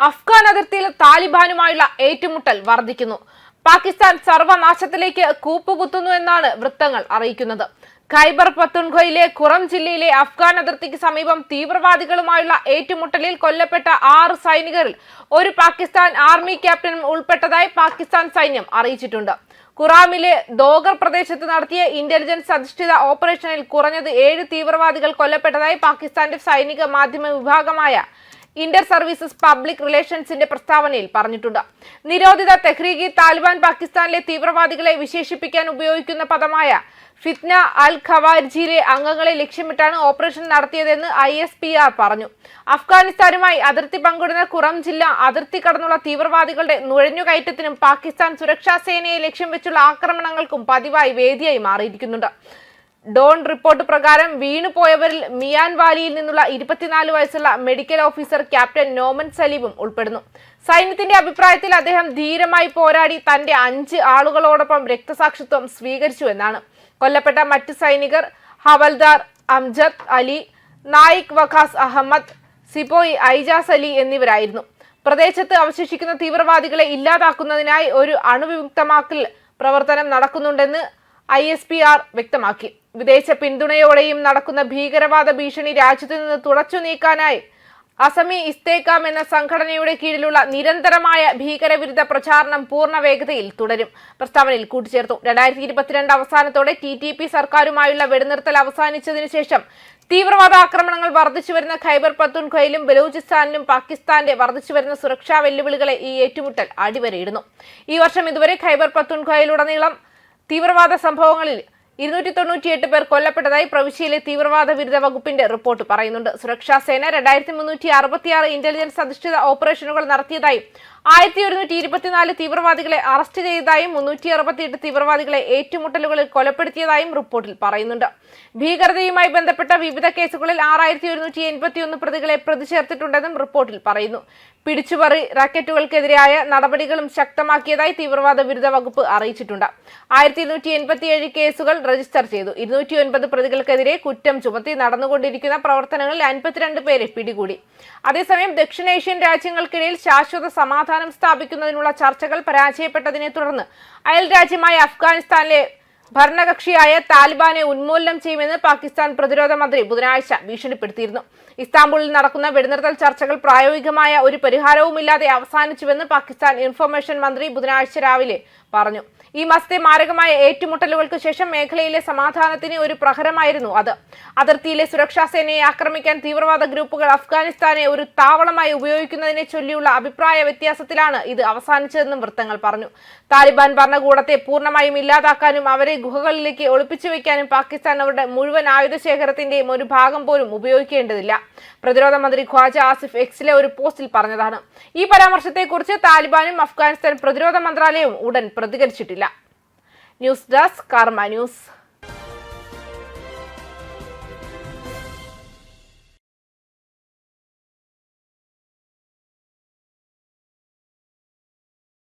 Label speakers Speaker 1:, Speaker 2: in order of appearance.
Speaker 1: അഫ്ഗാൻ അതിർത്തിയിൽ താലിബാനുമായുള്ള ഏറ്റുമുട്ടൽ വർദ്ധിക്കുന്നു. പാകിസ്ഥാൻ സർവനാശത്തിലേക്ക് കൂപ്പുകുത്തുന്നു എന്നാണ് വൃത്തങ്ങൾ അറിയിക്കുന്നത്. ഖൈബർ പത്തുൻഖയിലെ ഖുറം ജില്ലയിലെ അഫ്ഗാൻ അതിർത്തിക്ക് സമീപം തീവ്രവാദികളുമായുള്ള ഏറ്റുമുട്ടലിൽ കൊല്ലപ്പെട്ട ആറ് സൈനികരിൽ ഒരു പാകിസ്ഥാൻ ആർമി ക്യാപ്റ്റനും ഉൾപ്പെട്ടതായി പാകിസ്ഥാൻ സൈന്യം അറിയിച്ചിട്ടുണ്ട്. ഖുറാമിലെ ദോഗർ പ്രദേശത്ത് നടത്തിയ ഇന്റലിജൻസ് അധിഷ്ഠിത ഓപ്പറേഷനിൽ കുറഞ്ഞത് ഏഴ് തീവ്രവാദികൾ കൊല്ലപ്പെട്ടതായി പാകിസ്ഥാന്റെ സൈനിക മാധ്യമ വിഭാഗമായ ഇന്റർ സർവീസസ് പബ്ലിക് റിലേഷൻസിന്റെ പ്രസ്താവനയിൽ പറഞ്ഞിട്ടുണ്ട്. നിരോധിത തെഹ്രീഗി താലിബാൻ പാകിസ്ഥാനിലെ തീവ്രവാദികളെ വിശേഷിപ്പിക്കാൻ ഉപയോഗിക്കുന്ന പദമായ ഫിത്ന അൽ ഖവാർജിയിലെ അംഗങ്ങളെ ലക്ഷ്യമിട്ടാണ് ഓപ്പറേഷൻ നടത്തിയതെന്ന് ഐ എസ് പി ആർ പറഞ്ഞു. അഫ്ഗാനിസ്ഥാനുമായി അതിർത്തി പങ്കിടുന്ന കുറം ജില്ല അതിർത്തി കടന്നുള്ള തീവ്രവാദികളുടെ നുഴഞ്ഞുകയറ്റത്തിനും പാകിസ്ഥാൻ സുരക്ഷാ സേനയെ ലക്ഷ്യം വെച്ചുള്ള ആക്രമണങ്ങൾക്കും പതിവായി വേദിയായി മാറിയിരിക്കുന്നുണ്ട്. ഡോൺ റിപ്പോർട്ട് പ്രകാരം വീണുപോയവരിൽ മിയാൻ വാലിയിൽ നിന്നുള്ള ഇരുപത്തിനാല് വയസ്സുള്ള മെഡിക്കൽ ഓഫീസർ ക്യാപ്റ്റൻ നോമൻ സലീബും ഉൾപ്പെടുന്നു. സൈന്യത്തിന്റെ അഭിപ്രായത്തിൽ അദ്ദേഹം ധീരമായി പോരാടി തന്റെ അഞ്ച് ആളുകളോടൊപ്പം രക്തസാക്ഷിത്വം സ്വീകരിച്ചു എന്നാണ്. കൊല്ലപ്പെട്ട മറ്റ് സൈനികർ ഹവൽദാർ അംജദ് അലി നായിക് വഖാസ് അഹമ്മദ് സിപ്പോയി ഐജാസ് അലി എന്നിവരായിരുന്നു. പ്രദേശത്ത് അവശേഷിക്കുന്ന തീവ്രവാദികളെ ഇല്ലാതാക്കുന്നതിനായി ഒരു അണുവിമുക്തമാക്കൽ പ്രവർത്തനം നടക്കുന്നുണ്ടെന്ന് ഐ എസ് പി ആർ വ്യക്തമാക്കി. വിദേശ പിന്തുണയോടെയും നടക്കുന്ന ഭീകരവാദ ഭീഷണി രാജ്യത്തു നിന്ന് തുടച്ചു നീക്കാനായി അസമി ഇസ്തേക്കാം എന്ന സംഘടനയുടെ കീഴിലുള്ള നിരന്തരമായ ഭീകരവിരുദ്ധ പ്രചാരണം പൂർണ വേഗതയിൽ തുടരും. പ്രസ്താവനയിൽ കൂട്ടിച്ചേർത്തു. രണ്ടായിരത്തി ഇരുപത്തിരണ്ട് അവസാനത്തോടെ ടി ടി പി സർക്കാരുമായുള്ള വെടിനിർത്തൽ അവസാനിച്ചതിനു ശേഷം തീവ്രവാദ ആക്രമണങ്ങൾ വർദ്ധിച്ചുവരുന്ന ഖൈബർ പത്തുൻഖയിലും ബലൂചിസ്ഥാനിലും പാകിസ്ഥാന്റെ വർദ്ധിച്ചുവരുന്ന സുരക്ഷാ വെല്ലുവിളികളെ ഈ ഏറ്റുമുട്ടൽ അടിവരയിടുന്നു. ഈ വർഷം ഇതുവരെ ഖൈബർ പത്തുൻഖയിലുടനീളം തീവ്രവാദ സംഭവങ്ങളിൽ ഇരുന്നൂറ്റി തൊണ്ണൂറ്റിയെട്ട് പേർ കൊല്ലപ്പെട്ടതായി പ്രവിശ്യയിലെ തീവ്രവാദ വിരുദ്ധ വകുപ്പിന്റെ റിപ്പോർട്ട് പറയുന്നുണ്ട്. സുരക്ഷാ സേന രണ്ടായിരത്തി മുന്നൂറ്റി അറുപത്തിയാറ് ഇന്റലിജൻസ് അധിഷ്ഠിത ഓപ്പറേഷനുകൾ നടത്തിയതായും ആയിരത്തി ഒരുന്നൂറ്റി ഇരുപത്തിനാല് തീവ്രവാദികളെ അറസ്റ്റ് ചെയ്തതായും മുന്നൂറ്റി അറുപത്തിയെട്ട് തീവ്രവാദികളെ ഏറ്റുമുട്ടലുകളിൽ കൊലപ്പെടുത്തിയതായും റിപ്പോർട്ടിൽ പറയുന്നുണ്ട്. ഭീകരതയുമായി ബന്ധപ്പെട്ട വിവിധ കേസുകളിൽ ആറായിരത്തി ഒരുന്നൂറ്റി എൺപത്തിയൊന്ന് പ്രതികളെ പ്രതിചേർത്തിട്ടുണ്ടെന്നും റിപ്പോർട്ടിൽ പറയുന്നു. പിടിച്ചുപറി റാക്കറ്റുകൾക്കെതിരായ നടപടികളും ശക്തമാക്കിയതായി തീവ്രവാദ വിരുദ്ധ വകുപ്പ് അറിയിച്ചിട്ടുണ്ട്. ആയിരത്തി ഇരുന്നൂറ്റി എൺപത്തിയേഴ് കേസുകൾ രജിസ്റ്റർ ചെയ്തു. ഇരുന്നൂറ്റി ഒൻപത് പ്രതികൾക്കെതിരെ കുറ്റം ചുമത്തി നടന്നുകൊണ്ടിരിക്കുന്ന പ്രവർത്തനങ്ങളിൽ അൻപത്തിരണ്ട് പേരെ പിടികൂടി. അതേസമയം ദക്ഷിണേഷ്യൻ രാജ്യങ്ങൾക്കിടയിൽ ശാശ്വത സമാധാനം സ്ഥാപിക്കുന്നതിനുള്ള ചർച്ചകൾ പരാജയപ്പെട്ടതിനെ തുടർന്ന് അയൽ രാജ്യമായ അഫ്ഗാനിസ്ഥാനിലെ ഭരണകക്ഷിയായ താലിബാനെ ഉന്മൂലനം ചെയ്യുമെന്ന് പാകിസ്ഥാൻ പ്രതിരോധ മന്ത്രി ബുധനാഴ്ച ഭീഷണിപ്പെടുത്തിയിരുന്നു. ഇസ്താംബുളിൽ നടക്കുന്ന വെടിനിർത്തൽ ചർച്ചകൾ പ്രായോഗികമായ ഒരു പരിഹാരവുമില്ലാതെ അവസാനിച്ചുവെന്ന് പാകിസ്ഥാൻ ഇൻഫർമേഷൻ മന്ത്രി ബുധനാഴ്ച രാവിലെ പറഞ്ഞു. ഈ മാസത്തെ മാരകമായ ഏറ്റുമുട്ടലുകൾക്ക് ശേഷം മേഖലയിലെ സമാധാനത്തിന് ഒരു പ്രഹരമായിരുന്നു അത്. അതിർത്തിയിലെ സുരക്ഷാ സേനയെ ആക്രമിക്കാൻ തീവ്രവാദ ഗ്രൂപ്പുകൾ അഫ്ഗാനിസ്ഥാനെ ഒരു താവളമായി ഉപയോഗിക്കുന്നതിനെ ചൊല്ലിയുള്ള അഭിപ്രായ വ്യത്യാസത്തിലാണ് ഇത് അവസാനിച്ചതെന്നും വൃത്തങ്ങൾ പറഞ്ഞു. താലിബാൻ ഭരണകൂടത്തെ പൂർണമായും ഇല്ലാതാക്കാനും അവരെ ഗുഹകളിലേക്ക് ഒളിപ്പിച്ചു വെക്കാനും പാകിസ്ഥാൻ അവരുടെ മുഴുവൻ ആയുധ ശേഖരത്തിന്റെയും ഒരു ഭാഗം പോലും ഉപയോഗിക്കേണ്ടതില്ല. പ്രതിരോധ മന്ത്രി ഖ്വാജ ആസിഫ് എക്സിലെ ഒരു പോസ്റ്റിൽ പറഞ്ഞതാണ്. ഈ പരാമർശത്തെക്കുറിച്ച് താലിബാനും അഫ്ഗാനിസ്ഥാൻ പ്രതിരോധ മന്ത്രാലയവും ഉടൻ പ്രതികരിച്ചിട്ടില്ല. News desk Karma news.